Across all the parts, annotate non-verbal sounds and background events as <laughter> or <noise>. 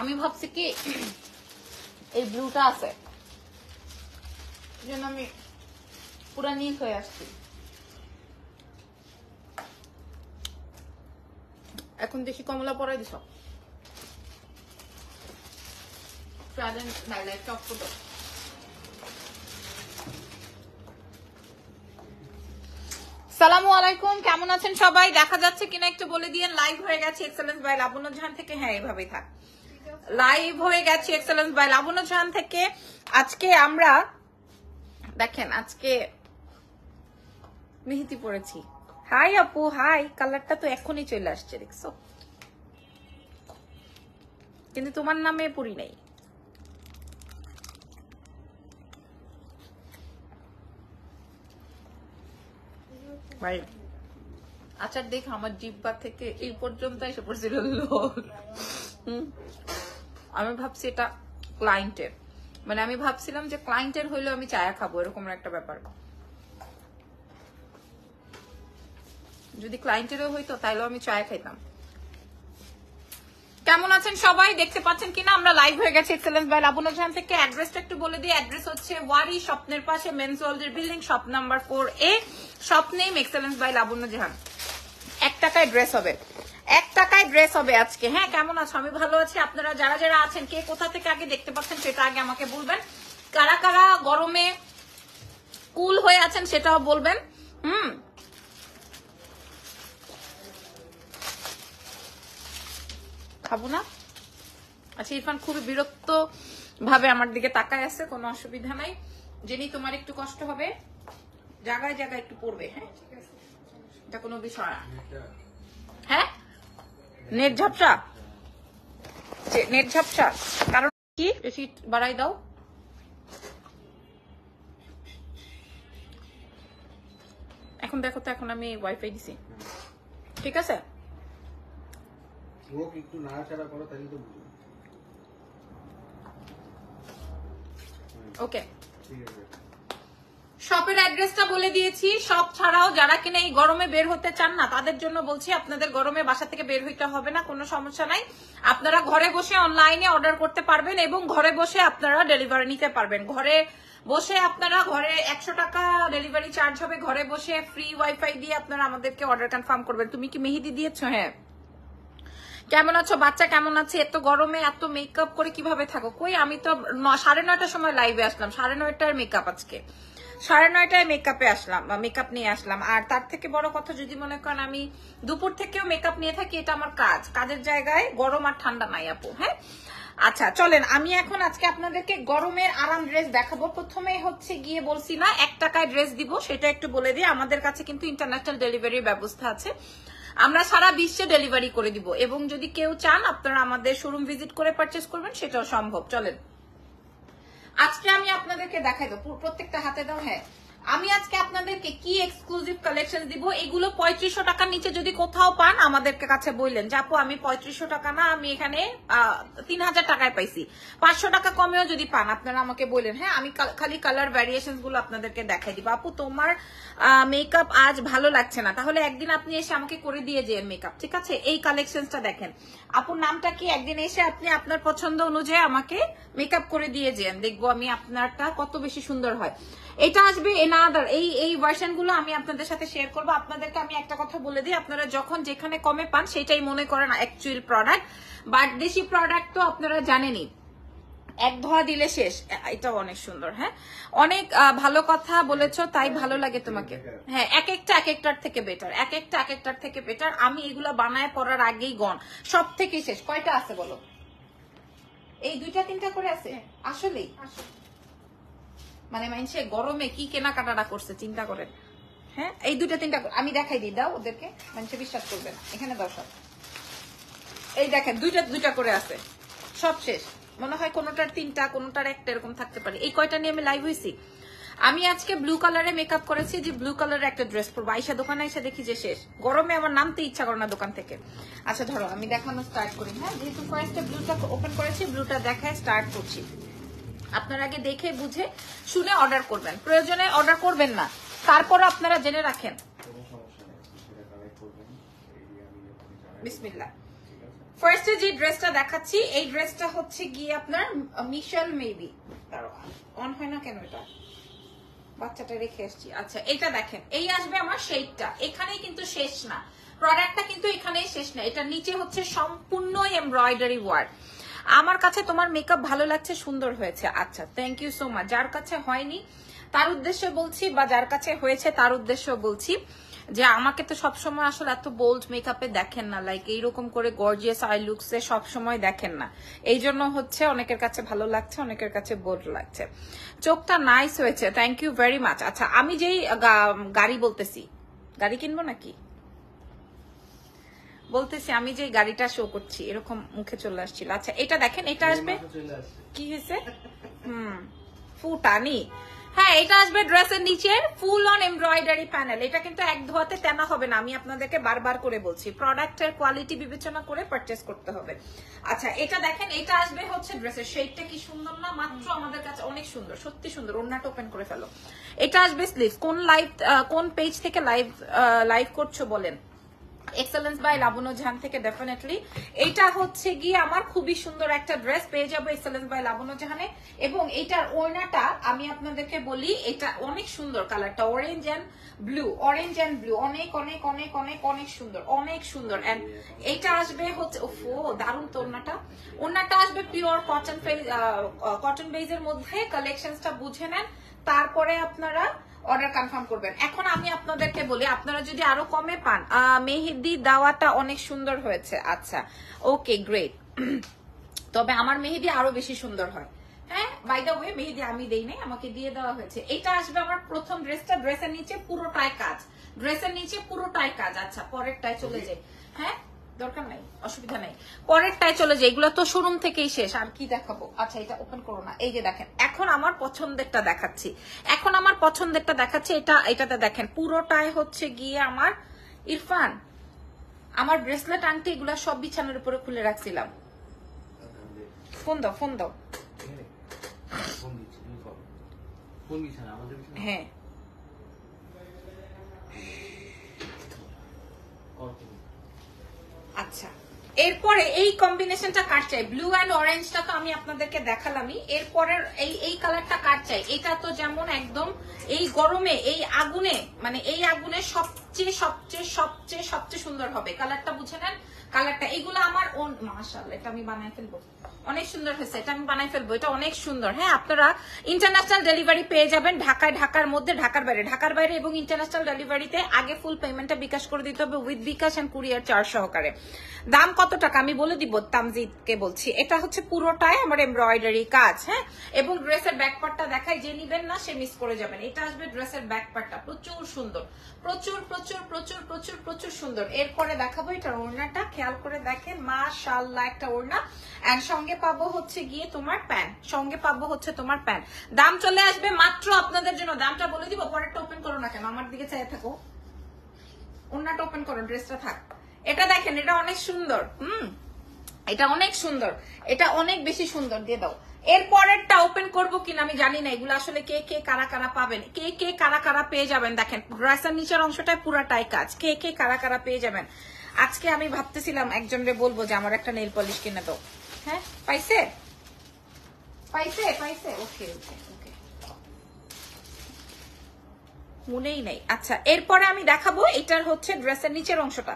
আমি ভাবছি কি, এই ব্লুটা আছে। জন্য আমি পুরা নিয়ে হয়ে আসছি। এখন দেখি কমলা পরাই করে। সালামু আলাইকুম, কেমন আছেন সবাই? দেখা যাচ্ছে কিনা, একটু বলে দিয়ে লাইভ হয়ে গেছে। এক্সেলেন্স বাই লাবণ্য জাহান থেকে হ্যাঁ এইভাবেই থাক। লাইভ হয়ে গেছে এক্সেলেন্স বাই লাবণ্য থেকে। আজকে আমরা, দেখেন, আজকে মেহেদি পড়েছি হাই আপু হাই কালারটা তো এখনই চলে আসছে, দেখছ? কিন্তু তোমার নামে পড়ি নাই। ভাই দেখ আমার জিব্বা থেকে এই পর্যন্ত এসে পড়ছিল, লোল। হুম। আমি ভাবছি এটা ক্লায়েন্টের মানে আমি ভাবছিলাম যে ক্লায়েন্টের হইলেও আমি চায়া খাব, এরকম একটা ব্যাপার। যদি ক্লায়েন্টেরও হইতো, তাইলেও আমি চায়া খাইতাম। কেমন আছেন সবাই? দেখতে পাচ্ছেন কিনা? আমরা লাইভ হয়ে গেছি এক্সেলেন্স বাই লাবণ্য জাহান থেকে। অ্যাড্রেসটা একটু বলে দিই। অ্যাড্রেস হচ্ছে ওয়ারি স্বপ্নের পাশে মেন্স ওয়ার্ল্ডের building shop number four A shop name excellence by Labonno Jahan এক টাকায় ড্রেস হবে। এক টাকায় ড্রেস হবে আজকে। হ্যাঁ কেমন আছো? আমি ভালো আছি। আপনারা যারা যারা আছেন কে কোথা থেকে আগে দেখতে পাচ্ছেন সেটা আগে আমাকে বলবেন। কারা কারা গরমে কুল হয়ে আছেন সেটাও বলবেন। হুম। খাব না? আচ্ছা ইরফান খুবই বিরক্ত ভাবে আমার দিকে তাকায় আছে কোনো অসুবিধা নাই। জেনি তোমার একটু কষ্ট হবে। জায়গায় জায়গায় একটু পড়বে হ্যাঁ? এটা কোনো বিষয় না। হ্যাঁ? নেট ঝাপসা। নেট ঝাপসা। কারণ কি? বেশি বাড়াই দাও। এখন দেখো তো এখন আমি ওয়াইফাই দিছি। ঠিক আছে? একটু নাড়াচাড়া করো তাহলে তো ওকে ঠিক আছে। শপের অ্যাড্রেসটা বলে দিয়েছি। শপ ছাড়াও যারা কিনা এই গরমে বের হতে চান না, তাদের জন্য বলছি আপনাদের গরমে বাসা থেকে বের হইতে হবে না, কোনো সমস্যা নাই। আপনারা ঘরে বসে অনলাইনে অর্ডার করতে পারবেন এবং ঘরে বসে আপনারা ডেলিভারি নিতে পারবেন। ঘরে বসে আপনারা, ঘরে একশো টাকা ডেলিভারি চার্জ হবে, ঘরে বসে ফ্রি ওয়াইফাই দিয়ে আপনারা আমাদেরকে অর্ডার কনফার্ম করবেন। তুমি কি মেহেদি দিয়েছ? হ্যাঁ। কেমন আছো? বাচ্চা কেমন আছে? এত গরমে, এত মেকআপ করে কীভাবে থাকো? কই আমি তো সাড়ে নয়টার সময় লাইভে আসলাম। সাড়ে নয়টার মেকআপ আজকে। সাড়ে নয়টায় মেকআপে আসলাম, বা মেকআপ নিয়ে আসলাম। আর তার থেকে বড় কথা যদি মনে করেন আমি দুপুর থেকেও মেকআপ নিয়ে থাকি, এটা আমার কাজ। কাজের জায়গায় গরম আর ঠান্ডা নাই আপু হ্যাঁ? আচ্ছা চলেন, আমি এখন আজকে আপনাদেরকে গরমের আরাম ড্রেস দেখাবো। প্রথমে হচ্ছে গিয়ে বলছি না, এক টাকায় ড্রেস দিব, সেটা একটু বলে দিই। আমাদের কাছে কিন্তু ইন্টারন্যাশনাল ডেলিভারির ব্যবস্থা আছে। আমরা সারা বিশ্বে ডেলিভারি করে দিব। এবং যদি কেউ চান, আপনারা আমাদের শোরুম ভিজিট করে পারচেস করবেন, সেটাও সম্ভব। চলেন। আজকে আমি আপনাদেরকে দেখাই দেবো। প্রত্যেকটা হাতে দাও হ্যাঁ। আমি আজকে আপনাদেরকে কি এক্সক্লুসিভ কালেকশন দিব? এগুলো পঁয়ত্রিশশো টাকার নিচে যদি কোথাও পান, আমাদেরকে কাছে বললেন, যে আপু, আমি পঁয়ত্রিশশো টাকা না, আমি এখানে তিন হাজার টাকায় পাইছি। পাঁচশো টাকা কমেও যদি পান, আপনারা আমাকে বললেন হ্যাঁ আমি খালি কালার ভ্যারিয়েশনগুলো আপনাদেরকে দেখাই দিব। আপু, তোমার মেকআপ আজ ভালো লাগছে না। তাহলে একদিন আপনি এসে আমাকে করে দিয়ে যেন মেকআপ ঠিক আছে? এই কালেকশনটা দেখেন। আপুর নামটা কি? একদিন এসে আপনি আপনার পছন্দ অনুযায়ী আমাকে মেকআপ করে দিয়ে যেন। দেখব আমি আপনারটা কত বেশি সুন্দর হয়। এটা আসবে এনাদার এই এই ভার্সনগুলো আমি আপনাদের সাথে শেয়ার করব। আপনাদেরকে আমি একটা কথা বলে দিই, আপনারা যখন যেখানে কমে পান, সেটাই মনে করেন অ্যাকচুয়াল প্রোডাক্ট বাট দেশি প্রোডাক্ট তো আপনারা জানেনই, এক ধোয়া দিলে শেষ। এটাও অনেক সুন্দর হ্যাঁ? অনেক ভালো কথা বলেছ, তাই ভালো লাগে তোমাকে। হ্যাঁ এক একটা, এক একটার থেকে বেটার এক একটা, এক একটার থেকে বেটার আমি এগুলো বানায় পড়ার আগেই গন সব থেকে শেষ। কয়টা আছে বলো? এই দুইটা, তিনটা করে আছে? আসলেই? মানে মানুষে গরমে কি কেনাকাটাটা করছে, চিন্তা করেন। হ্যাঁ? এই দুইটা, তিনটা আমি দেখাই দিই, দাও ওদেরকে মানুষে বিশ্বাস করবে না এখানে সব। এই দেখেন, দুইটা দুইটা করে আছে। সব শেষ। মনে হয় কোনোটার তিনটা, কোনোটার একটা এরকম থাকতে পারে। এই কয়টা নিয়ে আমি লাইভ হয়েছি আমি আজকে ব্লু কালারে মেকআপ করেছি যে ব্লু কালারের একটা ড্রেস পরবো। আইসা দোকানে এসে দেখি যে শেষ। গরমে আমার নামতে ইচ্ছা করে না দোকান থেকে। আচ্ছা ধরো, আমি দেখানো স্টার্ট করি। হ্যাঁ যেহেতু ফার্স্টে ব্লুটা ওপেন করেছি ব্লুটা দেখায় স্টার্ট করছি। আপনারা আগে দেখে, বুঝে, শুনে অর্ডার করবেন। প্রয়োজনে অর্ডার করবেন না। তারপর আপনারা জেনে রাখেন। আছে ফার্স্টে যে ড্রেসটা দেখাচ্ছি, এই ড্রেসটা হচ্ছে গিয়ে আপনার মিশেল মেবি অন হয় না কেন এটা? বাচ্চাটা রেখে এসছি। আচ্ছা এটা দেখেন। এই আসবে আমার শেডটা এখানেই কিন্তু শেষ না। প্রোডাক্টটা কিন্তু এখানেই শেষ না। এটা নিচে হচ্ছে সম্পূর্ণ এমব্রয়ডারি ওয়ার্ক আমার কাছে তোমার মেকআপ ভালো লাগছে, সুন্দর হয়েছে। আচ্ছা থ্যাংক ইউ সো মাচ যার কাছে হয়নি, তার উদ্দেশ্যে বলছি, বা যার কাছে হয়েছে, তার উদ্দেশ্য বলছি যে আমাকে তো সবসময় আসলে এত বোল্ড মেকআপে দেখেন না। লাইক এইরকম করে গর্জিয়াস আই লুকসে সবসময় দেখেন না। এই জন্য হচ্ছে অনেকের কাছে ভালো লাগছে, অনেকের কাছে বোল্ড লাগছে। চোখটা নাইস হয়েছে থ্যাংক ইউ ভেরি মাচ আচ্ছা আমি যেই গাড়ি বলতেছি, গাড়ি কিনবো নাকি? বলতেছি আমি যে গাড়িটা শো করছি এরকম মুখে চলে আসছিল। আচ্ছা এটা দেখেন এটা আসবে? কি হয়েছে? হুম ফুটানি। হ্যাঁ এটা আসবে ড্রেসের নিচের ফুল অন এমব্রয়ডারি প্যানেল এটা কিন্তু এক ধোয়াতে তেনা হবে না আমি আপনাদেরকে বারবার করে বলছি। প্রোডাক্টের কোয়ালিটি বিবেচনা করে পারচেস করতে হবে। আচ্ছা এটা দেখেন এটা আসবে হচ্ছে ড্রেসের শেডটা কি সুন্দর না মাত্র আমাদের কাছে অনেক সুন্দর সত্যি সুন্দর ওনাটা ওপেন করে ফেলো। এটা আসবে স্লিভ কোন লাইভ কোন পেজ থেকে লাইভ লাইভ করছ বলেন? এক্সেলেন্স বাই লাবণ্য ঝান থেকে ডেফিনেটলি এইটা হচ্ছে গিয়ে আমার খুবই সুন্দর একটা ড্রেস পেয়ে যাব এক্সেলেন্স বাই লাবণ্য জাহানে এবং এইটার ওড়নাটা আমি আপনাদেরকে বলি, এটা অনেক সুন্দর কালারটা orange and blue orange and blue অনেক অনেক অনেক অনেক অনেক সুন্দর অনেক সুন্দর। অ্যান্ড এটা আসবে হচ্ছে ও, দারুণ তো ওড়নাটা। ওড়নাটা আসবে পিওর কটন কটন বেজের মধ্যে কালেকশনসটা বুঝে নেন। তারপরে আপনারা অর্ডার কনফার্ম করবেন। এখন আমি আপনাদেরকে বলি আপনারা যদি আরও কমে পান মেহেদি দেওয়াটা অনেক সুন্দর হয়েছে। আচ্ছা ওকে গ্রেট তবে আমার মেহেদি আরও বেশি সুন্দর হয়। হ্যাঁ বাই দ্য ওয়ে মেহেদি আমি দেই নাই আমাকে দিয়ে দেওয়া হয়েছে। এটা আসবে আমার প্রথম ড্রেসটা ড্রেসের নিচে পুরোটাই কাজ। ড্রেসের নিচে পুরোটাই কাজ। আচ্ছা পরেরটায় চলে যাই। হ্যাঁ দরকার নাই অসুবিধা নাই। পরেরটায় চলে যাই এগুলো তো শোরুম থেকেই শেষ আর কি দেখাবো? আচ্ছা এটা ওপেন করো না। এই যে দেখেন এখন আমার পছন্দেরটা দেখাচ্ছি। এখন আমার পছন্দেরটা দেখাচ্ছি এটা এটাতে দেখেন পুরোটাই হচ্ছে গিয়ে আমার ইরফান আমার ব্রেসলেট আংটি এগুলো সব বিছানার উপরে খুলে রাখছিলাম। ফোন দাও ফোন দাও। হ্যাঁ কর তুমি। আচ্ছা। এরপরে এই কম্বিনেশনটা কাট চাই? ব্লু অ্যান্ড অরেঞ্জটা তো আমি আপনাদেরকে দেখালামই। এরপরের এই এই কালারটা কাট চাই? এটা তো যেমন একদম এই গরমে, এই আগুনে মানে এই আগুনে সবচেয়ে সবচেয়ে সবচেয়ে সবচেয়ে সুন্দর হবে। কালারটা বুঝে নেন। কালারটা, এগুলো আমার ওন মাশাআল্লাহ, এটা আমি বানাই ফেলব। অনেক সুন্দর হয়েছে, এটা আমি বানাই ফেলব। এটা অনেক সুন্দর। হ্যাঁ আপনারা ইন্টারন্যাশনাল ডেলিভারি পেয়ে যাবেন ঢাকায়, ঢাকার মধ্যে, ঢাকার বাইরে। ঢাকার বাইরে এবং ইন্টারন্যাশনাল ডেলিভারিতে আগে ফুল পেমেন্টটা বিকাশ করে দিতে হবে with bKash and courier charge সহকারে। দাম কত টাকা? আমি বলে দিব, তামজিদকে বলছি। এটা হচ্ছে পুরোটাই আমার এমব্রয়ডারি কাজ হ্যাঁ? এবং ড্রেসের ব্যাক পার্টটা দেখাই, যে নিবেন না, সে মিস করে যাবেন। এটা আসবে ড্রেসের ব্যাক পার্টটা প্রচুর সুন্দর। প্রচুর প্রচুর প্রচুর প্রচুর প্রচুর প্রচুর সুন্দর। এরপরে দেখাবো এটা ওড়নাটা। খেয়াল করে দেখেন শাল্লা একটা ওড়না। এন্ড সঙ্গে পাবো হচ্ছে গিয়ে তোমার প্যান সঙ্গে পাবো হচ্ছে তোমার প্যান দাম চলে আসবে মাত্র আপনাদের জন্য। দামটা বলে দিব, পরেরটা ওপেন করো না কেন? আমার দিকে চাই থাকো। ওড়নাটা ওপেন করো ড্রেসটা থাক। এটা দেখেন, এটা অনেক সুন্দর। হুম। এটা অনেক সুন্দর। এটা অনেক বেশি সুন্দর, দিয়ে দাও। এর পরেরটা ওপেন করব কিনা আমি জানি না, এগুলো আসলে কে কে কারা কারা পাবেন। কে কে কারা কারা পেয়ে যাবেন, দেখেন ড্রেসের নিচের অংশটাই পুরাটাই কাজ। কে কে কারা কারা পেয়ে যাবেন? আজকে আমি ভাবতেছিলাম একজনরে বলব যে, আমার একটা নেল পলিশ কিনে দাও। হ্যাঁ পাইছে? পাইছে? পাইছে? ওকে ওকে ওকে। মনেই নেই। আচ্ছা এরপরে আমি দেখাবো, এটার হচ্ছে ড্রেসের নিচের অংশটা।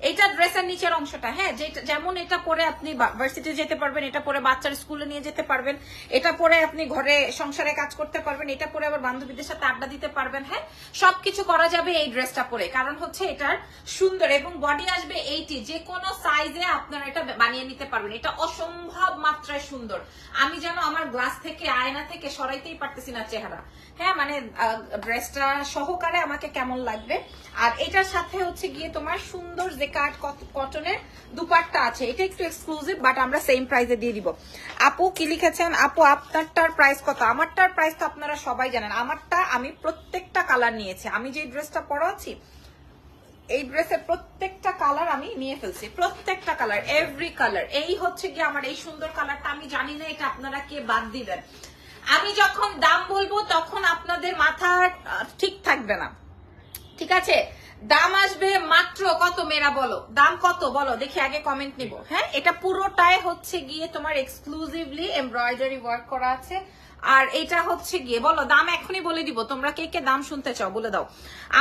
এটা ড্রেসের নিচের অংশটা হ্যাঁ যেমন এটা পরে আপনি ভার্সিটি যেতে পারবেন, এটা পরে বাচ্চার স্কুলে নিয়ে যেতে পারবেন, এটা পরে আপনি ঘরে সংসারে কাজ করতে পারবেন, এটা পরে আবার বান্ধবীদের সাথে আড্ডা দিতে পারবেন হ্যাঁ সবকিছু করা যাবে এই ড্রেসটা পরে, কারণ হচ্ছে এটার সুন্দর এবং বডি আসবে এইটি যে কোনো সাইজে আপনারা এটা বানিয়ে নিতে পারবেন, এটা অসম্ভব মাত্রায় সুন্দর। আমি যেন আমার গ্লাস থেকে, আয়না থেকে সরাইতেই পারতেছি না চেহারা। হ্যাঁ মানে ড্রেসটা সহকারে আমাকে কেমন লাগবে। আর এটার সাথে হচ্ছে গিয়ে তোমার সুন্দর যে কাট কটনের দুপাট্টা আছে। এটা একটু এক্সক্লুসিভ বাট আমরা সেম প্রাইসে দিয়ে দিব। আপু, কি লিখেছেন? আপু, আপনারটার প্রাইস কত? আমারটার প্রাইস তো আপনারা সবাই জানেন। আমারটা আমি প্রত্যেকটা কালার নিয়েছি। আমি যে ড্রেসটা পরা আছি এই ড্রেসের প্রত্যেকটা কালার আমি নিয়ে ফেলছি। প্রত্যেকটা কালার এভরি কালার এই হচ্ছে কি আমার এই সুন্দর কালারটা আমি জানি না এটা আপনারা কে বাদ দিবেন। আমি যখন দাম বলব, তখন আপনাদের মাথা ঠিক থাকবে না। ঠিক আছে? দাম আসবে মাত্র কত মেরা বলো? দাম কত বলো? দেখি আগে কমেন্ট নিব। হ্যাঁ এটা পুরোটাই হচ্ছে গিয়ে তোমার এক্সক্লুসিভলি এমব্রয়ডারি ওয়ার্ক করা আছে। আর এটা হচ্ছে গিয়ে বলো দাম এখনই বলে দিব। তোমরা কে কে দাম শুনতে চাও বলে দাও।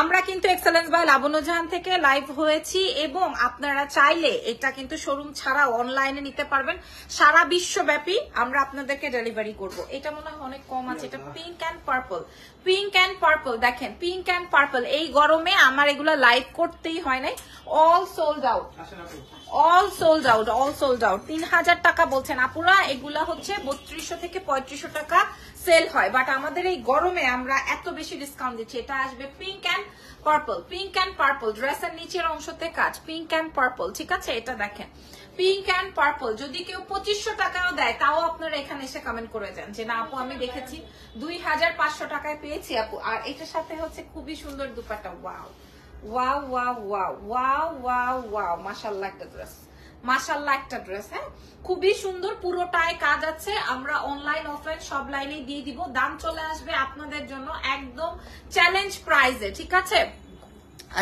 আমরা কিন্তু এক্সেলেন্স বাই লাবণ্য জাহান থেকে লাইভ হয়েছি এবং আপনারা চাইলে এটা কিন্তু শোরুম ছাড়াও অনলাইনে নিতে পারবেন। সারা বিশ্বব্যাপী আমরা আপনাদেরকে ডেলিভারি করব। এটা মনে হয় অনেক কম আছে। এটা pink and purple pink and purple দেখেন পিঙ্ক অ্যান্ড পার্পল এই গরমে আমার এগুলো লাইভ করতেই হয় নাই। All sold out all sold out all sold out তিন হাজার টাকা বলছেন। আপুরা এগুলা হচ্ছে বত্রিশশো থেকে পঁয়ত্রিশশো টাকা সেল হয় বাট আমাদের এই গরমে আমরা এত বেশি ডিসকাউন্ট দিচ্ছি। এটা আসবে pink and purple pink and purple ড্রেসের নিচের অংশতে কাজ। পিঙ্ক অ্যান্ড পার্পল ঠিক আছে? এটা দেখেন। পিঙ্ক অ্যান্ড পার্পল যদি কেউ পঁচিশশো টাকাও দেয়, তাও আপনারা এখানে এসে কমেন্ট করে যান যে, না, আপু, আমি দেখেছি দুই হাজার পাঁচশো টাকায় পেয়েছি, আপু। আর এটার সাথে হচ্ছে খুবই সুন্দর dupatta wow wow wow wow wow wow wow মাশাল্লাহ একটা ড্রেস মাশাল্লাহ একটা ড্রেস হ্যাঁ? খুবই সুন্দর পুরোটায় কাজ আছে। আমরা অনলাইন অফলাইন সব লাইনেই দিয়ে দিব। দাম চলে আসবে আপনাদের জন্য একদম চ্যালেঞ্জ প্রাইজে ঠিক আছে?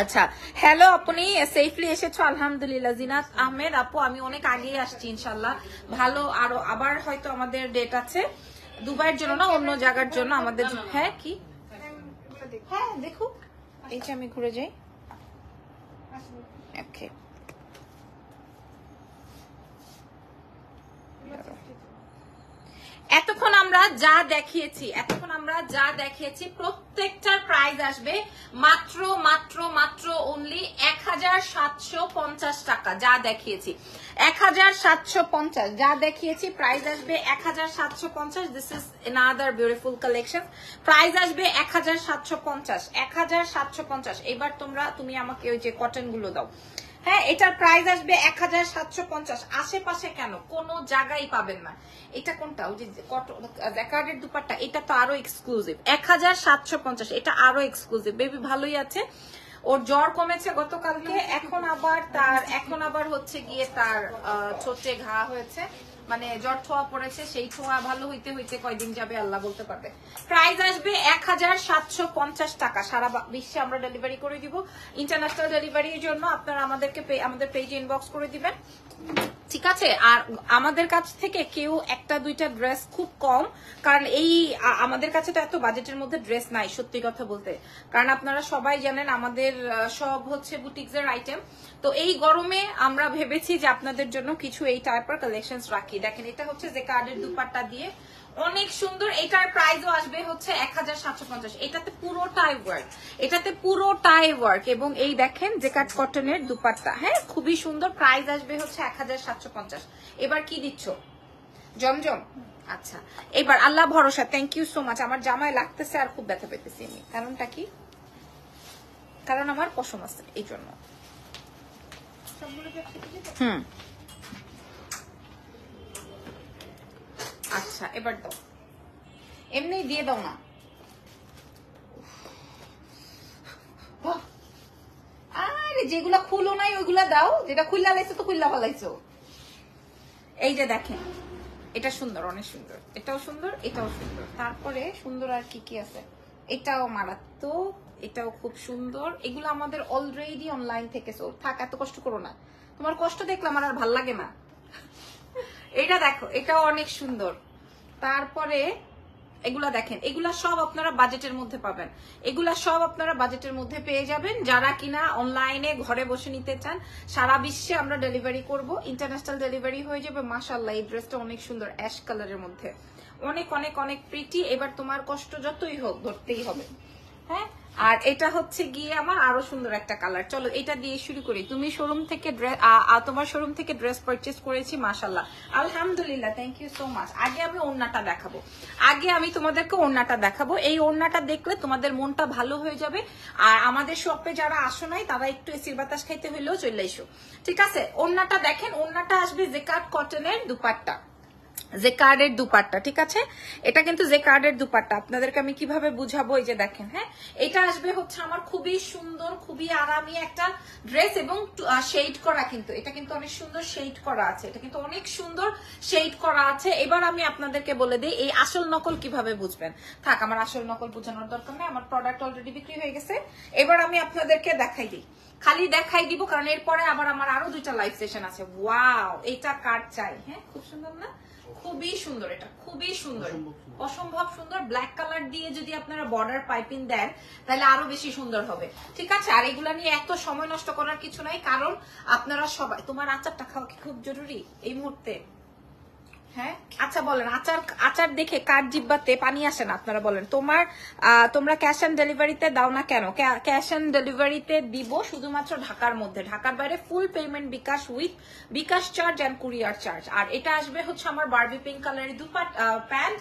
আচ্ছা হ্যালো আপনি সেফলি এসেছ? আলহামদুলিল্লাহ। জিনাত আহমেদ আপু, আমি অনেক আগেই আসছি ইনশাল্লাহ ভালো, আরও আবার হয়তো আমাদের ডেট আছে। দুবাইয়ের জন্য না, অন্য জায়গার জন্য আমাদের হ্যাঁ কি? হ্যাঁ দেখুক। এই যে আমি ঘুরে যাই। ওকে এতক্ষণ আমরা যা দেখিয়েছি, এতক্ষণ আমরা যা দেখিয়েছি, প্রত্যেকটার প্রাইস আসবে মাত্র মাত্র মাত্র অনলি এক হাজার সাতশো পঞ্চাশ টাকা, যা দেখিয়েছি। এক হাজার সাতশো পঞ্চাশ, যা দেখিয়েছি প্রাইস আসবে এক হাজার সাতশো পঞ্চাশ this is another beautiful collection price আসবে এক হাজার সাতশো পঞ্চাশ এক হাজার সাতশো পঞ্চাশ। এবার তোমরা, তুমি আমাকে ওই যে কটনগুলো দাও। হ্যাঁ এটার প্রাইস আসবে এক হাজার সাতশো পঞ্চাশ। আশেপাশে কেন? কোনো জায়গায় পাবেন না। এটা কোনটা? ওই যে কটনের দুপাট্টা, এটা তো আরও এক্সক্লুসিভ এক হাজার সাতশো পঞ্চাশ, এটা আরও এক্সক্লুসিভ বেবি ভালোই আছে। ওর জ্বর কমেছে গতকালকে, এখন আবার তার এখন আবার হচ্ছে গিয়ে তার ছোটে ঘা হয়েছে। মানে জ্বর ছোঁয়া পড়েছে, সেই ছোঁয়া ভালো হইতে হইতে কয়দিন যাবে আল্লাহ বলতে পারবে। প্রাইস আসবে এক হাজার সাতশো পঞ্চাশ টাকা। সারা বিশ্বে আমরা ডেলিভারি করে দিব। ইন্টারন্যাশনাল ডেলিভারির জন্য আপনারা আমাদেরকে আমাদের পেজে ইনবক্স করে দিবেন। আছে আর আমাদের কাছ থেকে কেউ একটা, দুইটা ড্রেস খুব কম, কারণ এই আমাদের কাছে তো এত বাজেটের মধ্যে ড্রেস নাই, সত্যি কথা বলতে। কারণ আপনারা সবাই জানেন, আমাদের সব হচ্ছে বুটিক্সের আইটেম তো এই গরমে আমরা ভেবেছি যে আপনাদের জন্য কিছু এই টাইপের কালেকশন রাখি। দেখেন, এটা হচ্ছে যে কার্ডের দুপাট্টা দিয়ে অনেক সুন্দর। এটার প্রাইসও আসবে হচ্ছে এক হাজার সাতশো পঞ্চাশ। এটাতে পুরোটাই ওয়ার্ক এটাতে পুরোটাই ওয়ার্ক এবং এই দেখেন যে কাট কটনের দুপাট্টা। হ্যাঁ খুবই সুন্দর। প্রাইস আসবে হচ্ছে এক হাজার সাতশো পঞ্চাশ। এবার কি দিচ্ছ? জমজম? আচ্ছা। এবার আল্লাহ ভরসা। থ্যাংক ইউ সো মাচ আমার জামায় লাগতেছে আর খুব ব্যথা পেতেছি আমি কারণটা কি? কারণ আমার পশম আছে এই জন্য হুম। আচ্ছা এবার দাও। এমনি দিয়ে দাও না। আরে, যেগুলা খুলো নাই, ওইগুলা দাও। যেটা খুললা লাইছো, তো খুললা ফলাইছো। এই যে দেখেন, এটা সুন্দর, অনেক সুন্দর। এটাও সুন্দর এটাও সুন্দর। তারপরে সুন্দর আর কি কি আছে? এটাও মারাত্মক, এটাও খুব সুন্দর। এগুলো আমাদের অলরেডি অনলাইন থেকে সোল থাক, এত কষ্ট করো না। তোমার কষ্ট দেখলে আমার আর ভালো লাগে না। এটা দেখো, এটাও অনেক সুন্দর। তারপরে এগুলা দেখেন, এগুলা সব আপনারা বাজেটের মধ্যে পাবেন। এগুলা সব আপনারা বাজেটের মধ্যে পেয়ে যাবেন। যারা কিনা অনলাইনে ঘরে বসে নিতে চান, সারা বিশ্বে আমরা ডেলিভারি করব। ইন্টারন্যাশনাল ডেলিভারি হয়ে যাবে মাসাল্লাহ এই ড্রেসটা অনেক সুন্দর, অ্যাশ কালারের মধ্যে। অনেক অনেক অনেক প্রিটি এবার তোমার কষ্ট যতই হোক, ধরতেই হবে। হ্যাঁ? আর এটা হচ্ছে গিয়ে আমার আরও সুন্দর একটা কালার চলো, এটা দিয়ে শুরু করি। তুমি শোরুম থেকে তোমার শোরুম থেকে ড্রেস পারচেস করেছি মাশাল্লাহ আলহামদুলিল্লাহ থ্যাংক ইউ সো মাচ আগে আমি ওড়নাটা দেখাবো। আগে আমি তোমাদেরকে ওড়নাটা দেখাবো। এই ওড়নাটা দেখলে তোমাদের মনটা ভালো হয়ে যাবে। আর আমাদের শপে যারা আসো নাই, তারা একটু এসির বাতাস খাইতে হইলেও চলে এসো। ঠিক আছে? ওড়নাটা দেখেন, ওড়নাটা আসবে জেকাট কটনের দুপাট্টা। যে কার্ডের দুপাট্টা, ঠিক আছে? এটা কিন্তু যে কার্ডের দুপাট্টা। আপনাদেরকে আমি কীভাবে বুঝাবো এই যে দেখেন হ্যাঁ? এটা আসবে হচ্ছে আমার খুবই সুন্দর, খুবই আরামি একটা ড্রেস এবং শেড করা কিন্তু। এটা কিন্তু অনেক সুন্দর শেড করা আছে। এটা কিন্তু অনেক সুন্দর শেড করা আছে। এবার আমি আপনাদেরকে বলে দিই, এই আসল নকল কীভাবে বুঝবেন? থাক, আমার আসল নকল বোঝানোর দরকার নেই। আমার প্রোডাক্ট অলরেডি বিক্রি হয়ে গেছে। এবার আমি আপনাদেরকে দেখাই দিই। খালি দেখাই দিব, কারণ এরপরে আবার আমার আরও দুইটা লাইভ সেশন আছে। ওয়াও এটা কার্ড চাই হ্যাঁ? খুব সুন্দর না? খুবই সুন্দর এটা খুবই সুন্দর। অসম্ভব সুন্দর। ব্ল্যাক কালার দিয়ে যদি আপনারা বর্ডার পাইপিং দেন তাহলে আরও বেশি সুন্দর হবে। ঠিক আছে? আর এগুলা নিয়ে এত সময় নষ্ট করার কিছু নাই কারণ আপনারা সবাই তোমার আচারটা খাওয়া কি খুব জরুরি এই মুহূর্তে? হ্যাঁ? আচ্ছা বলেন, আচার আচার দেখে কার জিব্বাতে পানি আসে না, আপনারা বলেন। তোমার তোমরা ক্যাশ অন ডেলিভারিতে দাও না কেন? ক্যাশ অন ডেলিভারিতে দিব শুধুমাত্র ঢাকার মধ্যে। ঢাকার বাইরে full payment bKash with bKash charge and courier charge আর এটা আসবে হচ্ছে আমার বারবি পিঙ্ক কালারের দুপাট প্যান্ট।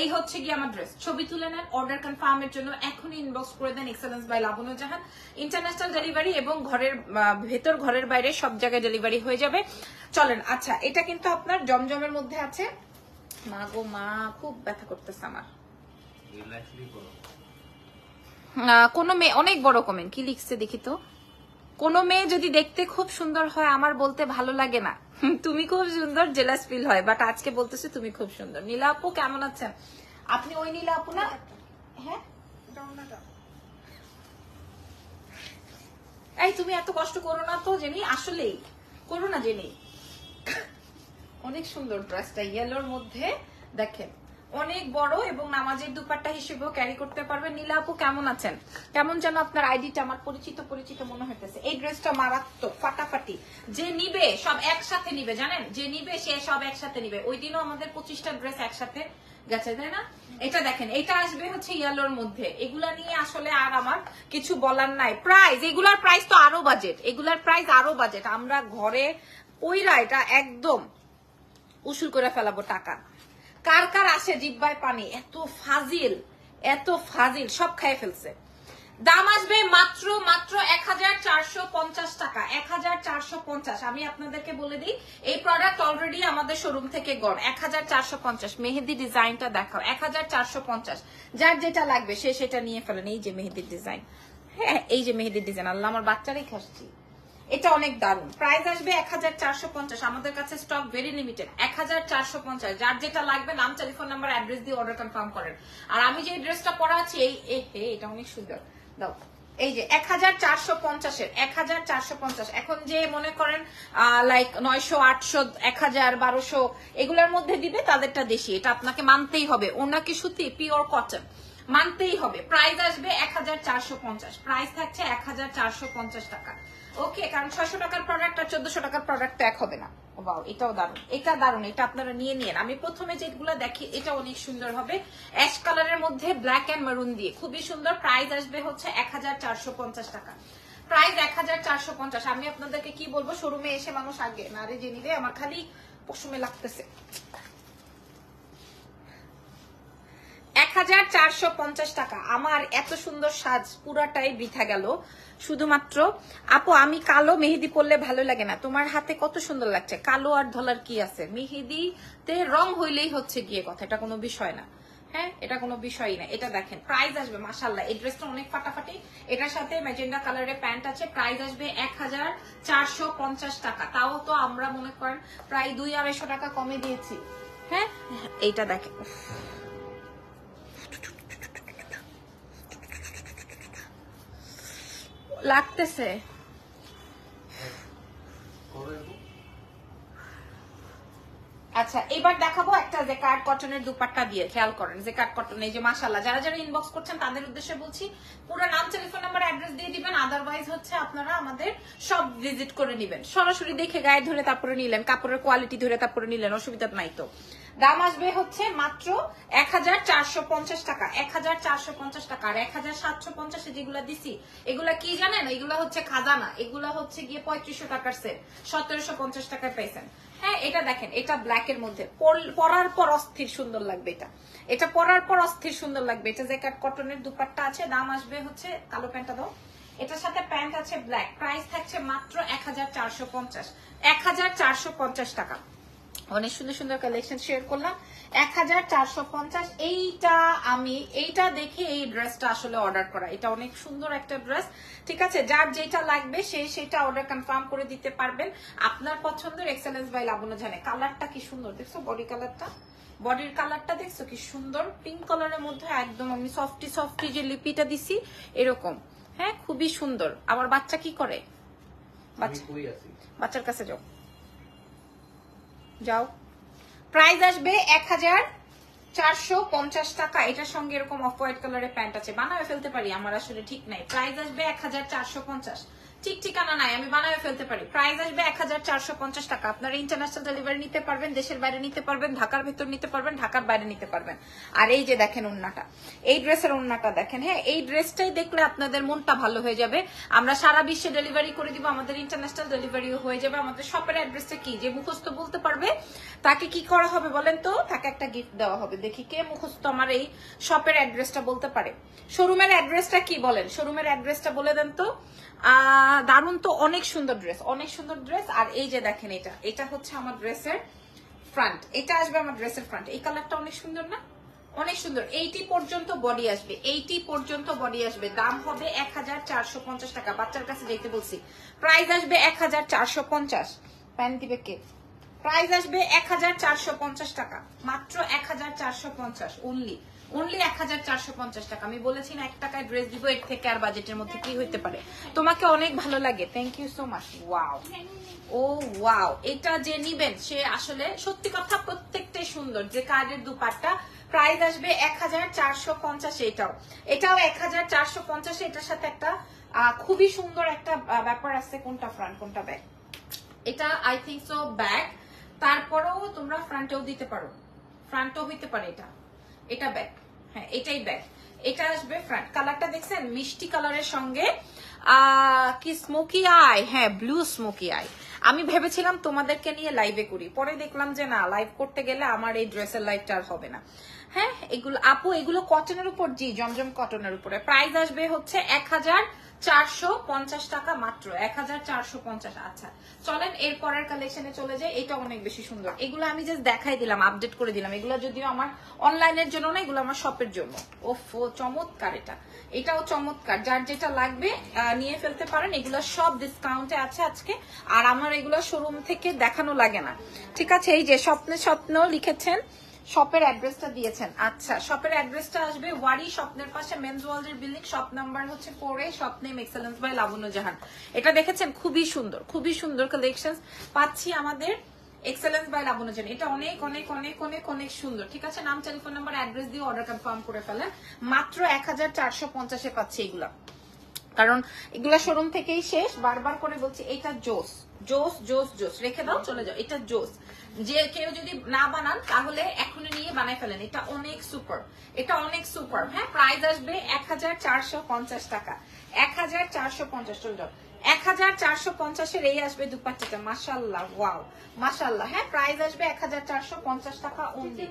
এই হচ্ছে গিয়ে আমার ড্রেস ছবি তুলে নেন অর্ডার কনফার্মের জন্য এখনই ইনবক্স করে দেন excellence by Labonno Jahan. International delivery এবং ঘরের ভেতর ঘরের বাইরে সব জায়গায় ডেলিভারি হয়ে যাবে। চলেন আচ্ছা এটা কিন্তু আপনার জমজমের মধ্যে আছে। মা গো মা খুব ব্যথা করতেছে আমার। কোনো মেয়ে অনেক বড় কমেন্ট কি লিখছে দেখি তো? কোনো মেয়ে যদি দেখতে খুব সুন্দর হয় আমার বলতে ভালো লাগে না। <laughs> তুমি খুব সুন্দর জেলাস ফিল হয় বাট আজকে বলতেছে তুমি খুব সুন্দর। নীলা আপু কেমন আছেন? আপনি ওই নীলা আপু না? হ্যাঁ? এই তুমি এত কষ্ট করো না তো জেনি আসলেই। করো না জেনি অনেক সুন্দর ড্রেসটা ইয়েলোর মধ্যে দেখেন। অনেক বড় এবং নামাজের দুপাট্টা হিসেবেও ক্যারি করতে পারবেন। নীলা আপু, কেমন আছেন? কেমন যেন আপনার আইডিটা আমার পরিচিত পরিচিত মনে হইতেছে। এই ড্রেসটা মারাত্মক, ফাটাফাটি। যে নিবে, সব একসাথে নিবে, জানেন? যে নিবে, সে সব একসাথে নিবে। ওই দিনও আমাদের পঁচিশটা ড্রেস একসাথে গেছে, তাই না? এটা দেখেন, এটা আসবে হচ্ছে ইয়েলোর মধ্যে। এগুলা নিয়ে আসলে আর আমার কিছু বলার নাই। প্রাইস এগুলার প্রাইস তো আরও বাজেট এগুলার প্রাইস আরও বাজেট আমরা ঘরে ওইরা এটা একদম উসুল করে ফেলাবো টাকা। কার কার আসে জিব্বায় পানি? এত ফাজিল এত ফাজিল, সব খাইয়ে ফেলছে। দাম আসবে মাত্র মাত্র এক হাজার চারশো পঞ্চাশ টাকা এক হাজার চারশো পঞ্চাশ। আমি আপনাদেরকে বলে দিই, এই প্রোডাক্ট অলরেডি আমাদের শোরুম থেকে গড়। এক হাজার চারশো পঞ্চাশ। মেহেদি ডিজাইনটা দেখাও। এক হাজার চারশো পঞ্চাশ। যার যেটা লাগবে, সে সেটা নিয়ে ফেলেন। এই যে মেহেদির ডিজাইন। হ্যাঁ এই যে মেহেদির ডিজাইন। আল্লাহ, আমার বাচ্চারাই খাচ্ছি এটা অনেক দারুণ। প্রাইস আসবে এক হাজার চারশো পঞ্চাশ, আমাদের কাছে স্টক ভেরি লিমিটেড এক হাজার চারশো পঞ্চাশ। যার যেটা লাগবে, নাম টেলিফোন নাম্বার অ্যাড্রেস দিয়ে অর্ডার কনফার্ম করেন। আর আমি যে ড্রেসটা পরা আছি, এই এটা অনেক সুন্দর। দাও। এই যে এক হাজার চারশো পঞ্চাশের এক হাজার চারশো পঞ্চাশ। এখন যে মনে করেন লাইক নয়শো, আটশো এক হাজার বারোশো, এগুলোর মধ্যে দিবে, তাদেরটা দেশি। এটা আপনাকে মানতেই হবে। ওনাকে সুতি? পিওর কটন মানতেই হবে। প্রাইস আসবে এক হাজার চারশো পঞ্চাশ। প্রাইস থাকছে এক হাজার চারশো পঞ্চাশ টাকা। ওকে কারণ ছয়শো টাকার প্রোডাক্ট আর চোদ্দশো টাকার প্রোডাক্ট এক হবে না। বাও এটাও দারুণ এটা দারুণ, এটা আপনারা নিয়ে নিন আমি প্রথমে যেগুলো দেখি এটা অনেক সুন্দর হবে। অ্যাশ কালারের মধ্যে ব্ল্যাক অ্যান্ড মেরুন দিয়ে। খুবই সুন্দর প্রাইস আসবে হচ্ছে এক হাজার চারশো পঞ্চাশ টাকা। প্রাইস এক হাজার চারশো পঞ্চাশ। আমি আপনাদেরকে কি বলব শোরুমে এসে মানুষ আগে, না রে জেনি আমার খালি পশমে লাগতেছে এক হাজার চারশো পঞ্চাশ টাকা। আমার এত সুন্দর সাজ, পুরাটাই বৃথা গেল। শুধুমাত্র, আপু, আমি কালো মেহেদি পরলে ভালো লাগে না। তোমার হাতে কত সুন্দর লাগছে। কালো আর ধলার কি আছে? মেহেদিতে রং হইলেই হচ্ছে গিয়ে কথা, এটা কোনো বিষয় না। হ্যাঁ এটা কোনো বিষয়ই না। এটা দেখেন প্রাইস আসবে মাসাল্লাহ এই ড্রেসটা অনেক ফাটাফাটি। এটার সাথে ম্যাজেন্ডা কালারের প্যান্ট আছে প্রাইস আসবে এক হাজার চারশো পঞ্চাশ টাকা। তাও তো আমরা মনে করেন, প্রায় দুই আড়াইশো টাকা কমে দিয়েছি। হ্যাঁ এইটা দেখেন লাগতেছে। আচ্ছা এবার দেখাবো একটা যে কার্ড কটনের দুপাট্টা দিয়ে, খেয়াল করেন যে কার্ড কটন, এই যে মাসাল্লাহ যারা যারা ইনবক্স করছেন, তাদের উদ্দেশ্যে বলছি, পুরো নাম টেলিফোন নাম্বার অ্যাড্রেস দিয়ে দিবেন আদারওয়াইজ হচ্ছে আপনারা আমাদের সব ভিজিট করে নিবেন। সরাসরি দেখে গায়ে ধরে তারপরে নিলেন, কাপড়ের কোয়ালিটি ধরে তারপরে নিলেন, অসুবিধা নাই তো। দাম আসবে হচ্ছে মাত্র এক হাজার চারশো পঞ্চাশ টাকা এক হাজার চারশো পঞ্চাশ টাকা আর এক যেগুলা দিছি, এগুলা কি জানেন? এগুলা হচ্ছে খাজানা, এগুলা হচ্ছে গিয়ে পঁয়ত্রিশশো টাকার সেট সতেরোশো পঞ্চাশ টাকায় পেয়েছেন হ্যাঁ এটা দেখেন, এটা ব্ল্যাক এর মধ্যে। পরার পর অস্থির সুন্দর লাগবে এটা। এটা পরার পর অস্থির সুন্দর লাগবে। এটা জ্যাকেট কটনের দুপাট্টা আছে, দাম আসবে হচ্ছে, কালো প্যান্টটা দাও। এটার সাথে প্যান্ট আছে ব্ল্যাক প্রাইস থাকছে মাত্র এক হাজার চারশো পঞ্চাশ। এক হাজার চারশো পঞ্চাশ টাকা। অনেক সুন্দর সুন্দর কালেকশন শেয়ার করলাম। এক হাজার চারশো পঞ্চাশ। এইটা আমি এইটা দেখে এই ড্রেসটা আসলে অর্ডার করা। এটা অনেক সুন্দর একটা ড্রেস ঠিক আছে? যার যেটা লাগবে সে সেটা অর্ডার কনফার্ম করে দিতে পারবেন। আপনার পছন্দের এক্সেলেন্স বাই লাবণ্য জানে কালারটা কি সুন্দর? দেখছ বডি কালারটা বডির কালারটা দেখছ কি সুন্দর? পিঙ্ক কালারের মধ্যে একদম আমি সফটি সফটি যে লিপিটা দিছি এরকম। হ্যাঁ খুবই সুন্দর। আমার বাচ্চা কি করে? বাচ্চা বাচ্চার কাছে যাও। যাও। প্রাইস আসবে এক হাজার চারশো পঞ্চাশ টাকা। এটার সঙ্গে এরকম অফ হোয়াইট কালারের প্যান্ট আছে। বানাবে ফেলতে পারি, আমার আসলে ঠিক নাই। প্রাইস আসবে এক হাজার চারশো পঞ্চাশ। ঠিক ঠিকানা নাই, আমি বানায় ফেলতে পারি। প্রাইস আসবে এক হাজার চারশো পঞ্চাশ টাকা। আপনারা ইন্টারন্যাশনাল ডেলিভারি নিতে পারবেন, দেশের বাইরে নিতে পারবেন, ঢাকার ভিতর নিতে পারবেন, ঢাকার বাইরে নিতে পারবেন। আর এই যে দেখেন ওন্নাটা, এই ড্রেসের ওন্নাটা দেখেন হ্যাঁ এই ড্রেসটাই দেখলে আপনাদের মনটা ভালো হয়ে যাবে। আমরা সারা বিশ্বে ডেলিভারি করে দিব, আমাদের ইন্টারন্যাশনাল ডেলিভারিও হয়ে যাবে। আমাদের শপের অ্যাড্রেসটা কি? যে মুখস্থ বলতে পারবে, তাকে কি করা হবে বলেন তো? তাকে একটা গিফট দেওয়া হবে। দেখি কে মুখস্থ আমার এই শপের অ্যাড্রেসটা বলতে পারে। শোরুমের অ্যাড্রেসটা কি বলেন? শোরুমের অ্যাড্রেসটা বলে দেন তো। দারুণ তো অনেক সুন্দর ড্রেস অনেক সুন্দর ড্রেস আর এই যে দেখেন এটা এটা হচ্ছে আমার ড্রেসের ফ্রন্ট এটা আসবে আমার ড্রেসের ফ্রন্ট এই কালারটা অনেক সুন্দর না? অনেক সুন্দর। এইটি পর্যন্ত বডি আসবে, এইটি পর্যন্ত বডি আসবে। দাম হবে এক হাজার চারশো পঞ্চাশ টাকা। বাচ্চার কাছে যেতে বলছি। প্রাইস আসবে এক হাজার চারশো পঞ্চাশ। প্যান্ট দিবে কে? প্রাইস আসবে এক হাজার চারশো পঞ্চাশ টাকা। মাত্র এক হাজার চারশো পঞ্চাশ অনলি এক হাজার চারশো পঞ্চাশ টাকা। আমি বলেছি না, এক টাকায় ড্রেস দিব, এর থেকে আর বাজেটের মধ্যে কি হইতে পারে? তোমাকে অনেক ভালো লাগে। Thank you so much wow O wow এটা যে নিবেন, সে আসলে সত্যি কথা প্রত্যেকটাই সুন্দর। যে কাজের দুপাট্টা প্রাইস আসবে এক হাজার চারশো পঞ্চাশ এটাও। এটাও এক হাজার চারশো পঞ্চাশ, এটার সাথে একটা খুবই সুন্দর একটা ব্যাপার আছে, কোনটা ফ্রন্ট কোনটা ব্যাক এটা আই থিঙ্ক সো ব্যাক তারপরেও তোমরা ফ্রন্টেও দিতে পারো। ফ্রন্টও হইতে পারে এটা। এটা ব্যাক হ্যাঁ এটাই ব্যাক এটা আসবে ফ্রন্ট কালারটা দেখছেন? মিষ্টি কালারের সঙ্গে কি স্মোকি আই হ্যাঁ ব্লু স্মোকি আই আমি ভেবেছিলাম তোমাদেরকে নিয়ে লাইভে করি। পরে দেখলাম যে না লাইভ করতে গেলে আমার এই ড্রেসের লাইভটা আর হবে না। হ্যাঁ এগুলো আপু, এগুলো কটনের উপর জি, জমজম কটনের উপরে। প্রাইস আসবে হচ্ছে এক হাজার চারশো পঞ্চাশ টাকা মাত্র। এক হাজার চারশো পঞ্চাশ আচ্ছা। চলেন এর পরের কালেকশনে চলে যাই। এটা অনেক বেশি সুন্দর। এগুলো আমি জাস্ট দেখাই দিলাম আপডেট করে দিলাম। এগুলো যদিও আমার অনলাইনের জন্য না, এগুলো আমার শপের জন্য। ওফ, চমৎকার এটা। এটাও চমৎকার। যার যেটা লাগবে নিয়ে ফেলতে পারেন। এগুলো সব ডিসকাউন্টে আছে আজকে। আর আমার এগুলো শোরুম থেকে দেখানো লাগে না। ঠিক আছে, এই যে স্বপ্নে স্বপ্ন লিখেছেন শপের অ্যাড্রেসটা দিয়েছেন। আচ্ছা শপের অ্যাড্রেসটা আসবে ওয়ারি স্বপ্নের পাশে মেন্স ওয়ার্ল্ডের বিল্ডিং শপ নাম্বার হচ্ছে four shop name excellence by Labonno Jahan এটা দেখেছেন? খুবই সুন্দর খুবই সুন্দর কালেকশন পাচ্ছি আমাদের এক্সেলেন্স বাই লাবণ্য জাহান এটা অনেক অনেক অনেক অনেক অনেক সুন্দর। ঠিক আছে? নাম টেলিফোন নাম্বার অ্যাড্রেস দিয়ে অর্ডার কনফার্ম করে ফেলেন। মাত্র এক হাজার চারশো পঞ্চাশে পাচ্ছি এগুলা। কারণ এগুলা শোরুম থেকেই শেষ। বারবার করে বলছি, এটা জোস জোস জোস জোস, রেখে দাও, চলে যাও। এটা জোস। যে কেউ যদি না বানান, তাহলে এখনই নিয়ে বানাই ফেলেন। এটা অনেক সুপার। এটা অনেক সুপার। হ্যাঁ প্রাইস আসবে এক হাজার চারশো পঞ্চাশ টাকা। এক হাজার চারশো পঞ্চাশ। চলে যাও। এক হাজার চারশো পঞ্চাশের এই আসবে দুপাট্টিটা মাসাল্লাহ ওয়াও মাসাল্লাহ হ্যাঁ প্রাইস আসবে এক হাজার চারশো পঞ্চাশ টাকা only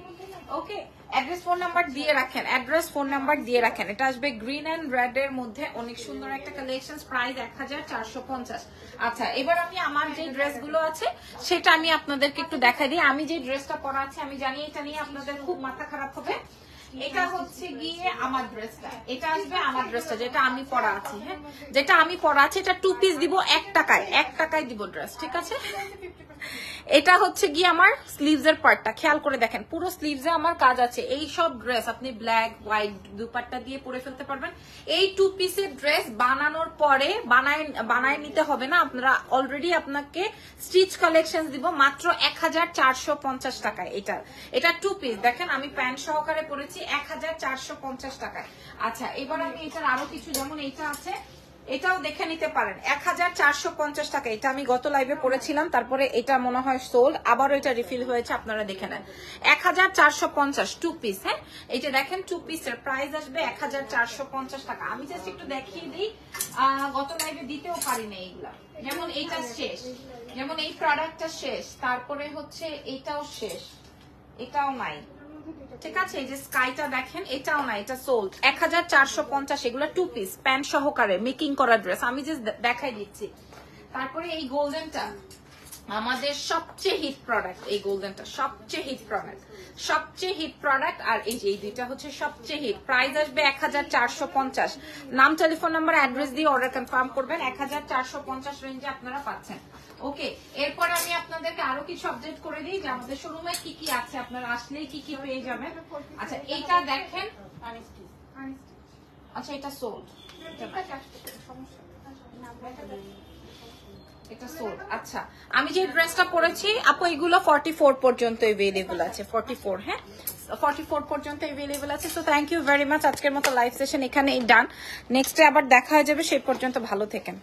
okay address phone number দিয়ে রাখেন অ্যাড্রেস ফোন নাম্বার দিয়ে রাখেন। এটা আসবে গ্রিন এন্ড রেড এর মধ্যে, অনেক সুন্দর একটা কালেকশন প্রাইস এক হাজার চারশো পঞ্চাশ। আচ্ছা এবার আমি আমার যে ড্রেসগুলো আছে, সেটা আমি আপনাদেরকে একটু দেখাই দিই। আমি যে ড্রেসটা পরা আছে, আমি জানি এটা নিয়ে আপনাদের খুব মাথা খারাপ হবে। এটা হচ্ছে গিয়ে আমার ড্রেসটা এটা আসবে আমার ড্রেসটা যেটা আমি পরা আছি হ্যাঁ? যেটা আমি পরা আছি এটা টু পিস দিব এক টাকায়। এক টাকায় দিব ড্রেস ঠিক আছে? এটা হচ্ছে গিয়ে আমার স্লিভস এর পার্টটা খেয়াল করে দেখেন পুরো স্লিভস এ আমার কাজ আছে। এই সব ড্রেস আপনি ব্ল্যাক হোয়াইট দুপাট্টা দিয়ে পরে ফেলতে পারবেন। এই টু পিসের ড্রেস বানানোর পরে বানায় বানায় নিতে হবে না। আপনারা অলরেডি আপনাকে স্টিচ কালেকশন দিব মাত্র এক হাজার চারশো পঞ্চাশ টাকায়। এটা এটা টু পিস দেখেন আমি প্যান্ট সহকারে পরেছি এক চারশো পঞ্চাশ টাকায়। আচ্ছা এবার আমি এটার আরও কিছু, যেমন এটা আছে, এটাও দেখে নিতে পারেন। এক হাজার চারশো পঞ্চাশ টাকা। এটা আমি গত লাইভে পড়েছিলাম, তারপরে এটা মনে হয় সোল্ড আবারও এটা রিফিল হয়েছে, আপনারা দেখে নেন। এক হাজার চারশো পঞ্চাশ টু পিস হ্যাঁ? এটা দেখেন টু পিসের প্রাইস আসবে এক হাজার চারশো পঞ্চাশ টাকা। আমি জাস্ট একটু দেখিয়ে দিই গত লাইভে দিতেও পারিনি এইগুলা। যেমন এইটা শেষ। যেমন এই প্রোডাক্টটা শেষ। তারপরে হচ্ছে এটাও শেষ। এটাও নাই। ঠিক আছে, এই যে স্কাইটা দেখেন, এটাও না, এটা সোল্ড এক হাজার চারশো পঞ্চাশ, এগুলো টু পিস প্যান্ট সহকারে মেকিং করা ড্রেস আমি যে দিচ্ছি। তারপরে এই আমাদের সবচেয়ে হিট প্রোডাক্ট এই সবচেয়ে হিট প্রোডাক্ট সবচেয়ে হিট প্রোডাক্ট আর এই এই হচ্ছে সবচেয়ে হিট আসবে এক হাজার চারশো পঞ্চাশ। নাম টেলিফোন নাম্বার অ্যাড্রেস দিয়ে অর্ডার কনফার্ম করবেন। এক হাজার চারশো পঞ্চাশ রেঞ্জে আপনারা পাচ্ছেন। ওকে, এরপর আমি আপনাদেরকে আরও কিছু আপডেট করে দিই যে আমাদের শোরুমে কি কি আছে। আপনারা আসলেই কি কি পেয়ে যাবেন। আচ্ছা এইটা দেখেন। আচ্ছা এটা সোল্ড এটা আচ্ছা আমি যে ড্রেসটা পরেছি, আপু, এগুলো ফর্টি ফোর পর্যন্ত এভেলেবল আছে। ফর্টি ফোর হ্যাঁ? ফর্টি ফোর পর্যন্ত এভেলেবল আছে। তো থ্যাংক ইউ ভেরি মাচ আজকের মতো লাইভ সেশন এখানেই ডান নেক্সটে আবার দেখা হয়ে যাবে। সেই পর্যন্ত ভালো থেকেন।